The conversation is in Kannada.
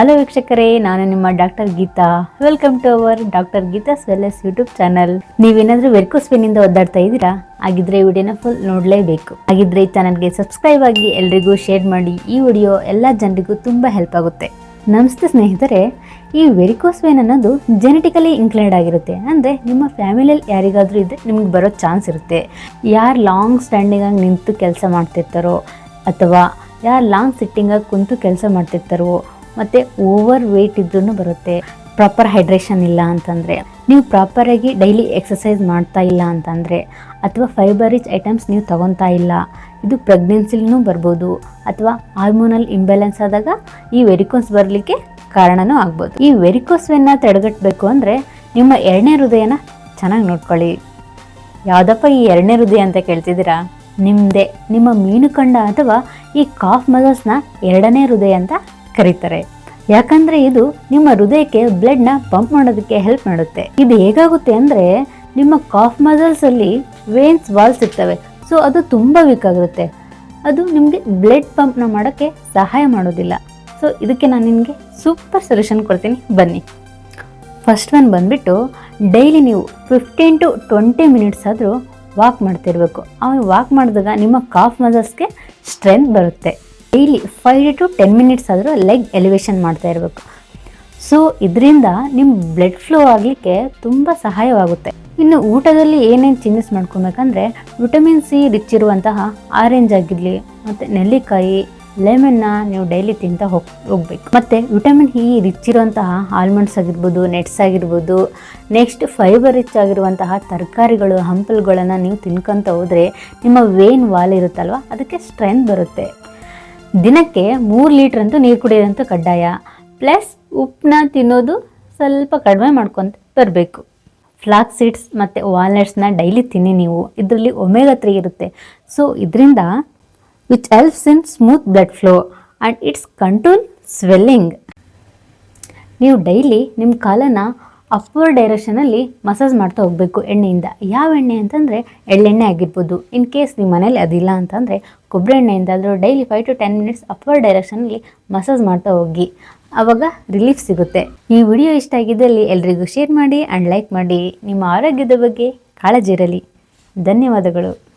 ಹಲೋ ವೀಕ್ಷಕರೇ, ನಾನು ನಿಮ್ಮ doctor Geetha. Welcome to our doctor Geetha ಸ್ವೆಲ್ಲಸ್ YouTube channel ನೀವೇನಾದ್ರೂ ವೆರ್ಕೋಸ್ ಇಂದ ಒದ್ದಾಡ್ತಾ ಇದ್ದೀರಾ? ಹಾಗಿದ್ರೆ ಈ ವಿಡಿಯೋನ ಫುಲ್ ನೋಡಲೇಬೇಕು. ಹಾಗಿದ್ರೆ ಈ ಚಾನಲ್ಗೆ ಸಬ್ಸ್ಕ್ರೈಬ್ ಆಗಿ ಎಲ್ರಿಗೂ ಶೇರ್ ಮಾಡಿ. ಈ ವಿಡಿಯೋ ಎಲ್ಲ ಜನರಿಗೂ ತುಂಬ ಹೆಲ್ಪ್ ಆಗುತ್ತೆ. ನಮಸ್ತೆ ಸ್ನೇಹಿತರೆ, ಈ ವೆರಿಕೋಸ್ ವೇನ್ ಅನ್ನೋದು ಜೆನೆಟಿಕಲಿ ಇನ್ಕ್ಲೈಡ್ ಆಗಿರುತ್ತೆ. ಅಂದರೆ ನಿಮ್ಮ ಫ್ಯಾಮಿಲಿಯಲ್ಲಿ ಯಾರಿಗಾದರೂ ಇದ್ದರೆ ನಿಮ್ಗೆ ಬರೋ ಚಾನ್ಸ್ ಇರುತ್ತೆ. ಯಾರು ಲಾಂಗ್ ಸ್ಟ್ಯಾಂಡಿಂಗಾಗಿ ನಿಂತು ಕೆಲಸ ಮಾಡ್ತಿರ್ತಾರೋ, ಅಥವಾ ಯಾರು ಲಾಂಗ್ ಸಿಟ್ಟಿಂಗಾಗಿ ಕುಂತು ಕೆಲಸ ಮಾಡ್ತಿರ್ತಾರೋ ಮತ್ತು ಓವರ್ ವೆಯ್ಟ್ ಇದ್ರೂ ಬರುತ್ತೆ. ಪ್ರಾಪರ್ ಹೈಡ್ರೇಷನ್ ಇಲ್ಲ ಅಂತಂದರೆ. ನೀವು ಪ್ರಾಪರಾಗಿ ಡೈಲಿ ಎಕ್ಸಸೈಸ್ ಮಾಡ್ತಾ ಇಲ್ಲ ಅಂತಂದರೆ, ಅಥವಾ ಫೈಬರ್ ರಿಚ್ ಐಟಮ್ಸ್ ನೀವು ತಗೊತಾ ಇಲ್ಲ, ಇದು ಪ್ರೆಗ್ನೆನ್ಸಿಲೂ ಬರ್ಬೋದು, ಅಥವಾ ಹಾರ್ಮೋನಲ್ ಇಂಬ್ಯಾಲೆನ್ಸ್ ಆದಾಗ ಈ ವೆರಿಕೋಸ್ ಬರಲಿಕ್ಕೆ ಕಾರಣನೂ ಆಗ್ಬೋದು. ಈ ವೆರಿಕೋಸ್ ವೆನ್ನ ತಡೆಗಟ್ಟಬೇಕು ಅಂದರೆ ನಿಮ್ಮ ಎರಡನೇ ಹೃದಯನ ಚೆನ್ನಾಗಿ ನೋಡ್ಕೊಳ್ಳಿ. ಯಾವುದಪ್ಪ ಈ ಎರಡನೇ ಹೃದಯ ಅಂತ ಕೇಳ್ತಿದ್ದೀರಾ? ನಿಮ್ಮದೇ ನಿಮ್ಮ ಮೀನುಕಂಡ ಅಥವಾ ಈ ಕಾಫ್ ಮಸಲ್ಸ್ನ ಎರಡನೇ ಹೃದಯ ಅಂತ ಕರೀತಾರೆ. ಯಾಕಂದ್ರೆ ಇದು ನಿಮ್ಮ ಹೃದಯಕ್ಕೆ ಬ್ಲಡ್ನ ಪಂಪ್ ಮಾಡೋದಕ್ಕೆ ಹೆಲ್ಪ್ ಮಾಡುತ್ತೆ. ಇದು ಹೇಗಾಗುತ್ತೆ ಅಂದರೆ ನಿಮ್ಮ ಕಾಫ್ ಮಸಲ್ಸ್ ಅಲ್ಲಿ ವೇನ್ಸ್ ವಾಲ್ಸ್ ಇರ್ತವೆ. ಸೊ ಅದು ತುಂಬ ವೀಕ್ ಆಗಿರುತ್ತೆ ಅದು ನಿಮಗೆ ಬ್ಲಡ್ ಪಂಪ್ನ ಮಾಡೋಕ್ಕೆ ಸಹಾಯ ಮಾಡೋದಿಲ್ಲ. ಸೊ ಇದಕ್ಕೆ ನಾನು ನಿಮಗೆ ಸೂಪರ್ ಸೊಲ್ಯೂಷನ್ ಕೊಡ್ತೀನಿ. ಬನ್ನಿ. ಫಸ್ಟ್ ಒನ್ ಬಂದ್ಬಿಟ್ಟು ಡೈಲಿ ನೀವು ಫಿಫ್ಟೀನ್ ಟು ಟ್ವೆಂಟಿ ಮಿನಿಟ್ಸ್ ಆದರೂ ವಾಕ್ ಮಾಡ್ತಿರ್ಬೇಕು. ಆಮೇಲೆ ವಾಕ್ ಮಾಡಿದಾಗ ನಿಮ್ಮ ಕಾಫ್ ಮಸಲ್ಸ್ಗೆ ಸ್ಟ್ರೆಂತ್ ಬರುತ್ತೆ. Daily five to ten minutes ಆದರೂ ಲೆಗ್ ಎಲಿವೇಶನ್ ಮಾಡ್ತಾ ಇರಬೇಕು. ಸೊ ಇದರಿಂದ ನಿಮ್ಮ ಬ್ಲಡ್ ಫ್ಲೋ ಆಗಲಿಕ್ಕೆ ತುಂಬ ಸಹಾಯವಾಗುತ್ತೆ. ಇನ್ನು ಊಟದಲ್ಲಿ ಏನೇನು ಚೇಂಜಸ್ ಮಾಡ್ಕೊಬೇಕಂದ್ರೆ ವಿಟಮಿನ್ ಸಿ ರಿಚ್ ಇರುವಂತಹ ಆರೆಂಜ್ ಆಗಿರಲಿ, ಮತ್ತು ನೆಲ್ಲಿಕಾಯಿ ಲೆಮನ್ನ ನೀವು ಡೈಲಿ ತಿಂತಾ ಹೋಗ್, ಹೋಗ್ಬೇಕು. ಮತ್ತು ವಿಟಮಿನ್ ಇ ರಿಚ್ ಇರುವಂತಹ ಆಲ್ಮಂಡ್ಸ್ ಆಗಿರ್ಬೋದು ನೆಟ್ಸ್ ಆಗಿರ್ಬೋದು ನೆಕ್ಸ್ಟ್ ಫೈಬರ್ ರಿಚ್ ಆಗಿರುವಂತಹ ತರಕಾರಿಗಳು, ಹಂಪಲ್ಗಳನ್ನು ನೀವು ತಿನ್ಕೊತ ಹೋದರೆ ನಿಮ್ಮ ವೇನ್ ವಾಲ್ ಇರುತ್ತಲ್ವ, ಅದಕ್ಕೆ ಸ್ಟ್ರೆಂತ್ ಬರುತ್ತೆ. ದಿನಕ್ಕೆ ಮೂರು ಲೀಟ್ರ್ ಅಂತೂ ನೀರು ಕುಡಿಯೋದಂತೂ ಕಡ್ಡಾಯ. ಪ್ಲಸ್ ಉಪ್ಪನ್ನ ತಿನ್ನೋದು ಸ್ವಲ್ಪ ಕಡಿಮೆ ಮಾಡ್ಕೊತ ಬರಬೇಕು. ಫ್ಲಾಕ್ ಸೀಡ್ಸ್ ಮತ್ತು ವಾಲ್ನಟ್ಸ್ನ ಡೈಲಿ ತಿನ್ನಿ ನೀವು. ಇದರಲ್ಲಿ ಒಮೆಗಾ ತ್ರೀ ಇರುತ್ತೆ. ಸೊ ಇದರಿಂದ which helps in smooth blood flow and it's control swelling ನೀವು ಡೈಲಿ ನಿಮ್ಮ ಕಾಲನ್ನ ಅಪ್ವರ್ಡ್ ಡೈರೆಕ್ಷನಲ್ಲಿ ಮಸಾಜ್ ಮಾಡ್ತಾ ಹೋಗಬೇಕು ಎಣ್ಣೆಯಿಂದ. ಯಾವ ಎಣ್ಣೆ ಅಂತಂದರೆ ಎಳ್ಳೆಣ್ಣೆ ಆಗಿರ್ಬೋದು. ಇನ್ ಕೇಸ್ ನಿಮ್ಮ ಮನೇಲಿ ಅದಿಲ್ಲ ಅಂತಂದರೆ ಕೊಬ್ಬರಿ ಎಣ್ಣೆಯಿಂದ ಆದರೂ daily five to ten minutes upward ಡೈರೆಕ್ಷನಲ್ಲಿ massage ಮಾಡ್ತಾ ಹೋಗಿ. ಆವಾಗ ರಿಲೀಫ್ ಸಿಗುತ್ತೆ. ಈ ವಿಡಿಯೋ ಇಷ್ಟ ಆಗಿದ್ದಲ್ಲಿ ಎಲ್ರಿಗೂ ಶೇರ್ ಮಾಡಿ ಆ್ಯಂಡ್ ಲೈಕ್ ಮಾಡಿ. ನಿಮ್ಮ ಆರೋಗ್ಯದ ಬಗ್ಗೆ ಕಾಳಜಿ ಇರಲಿ. ಧನ್ಯವಾದಗಳು.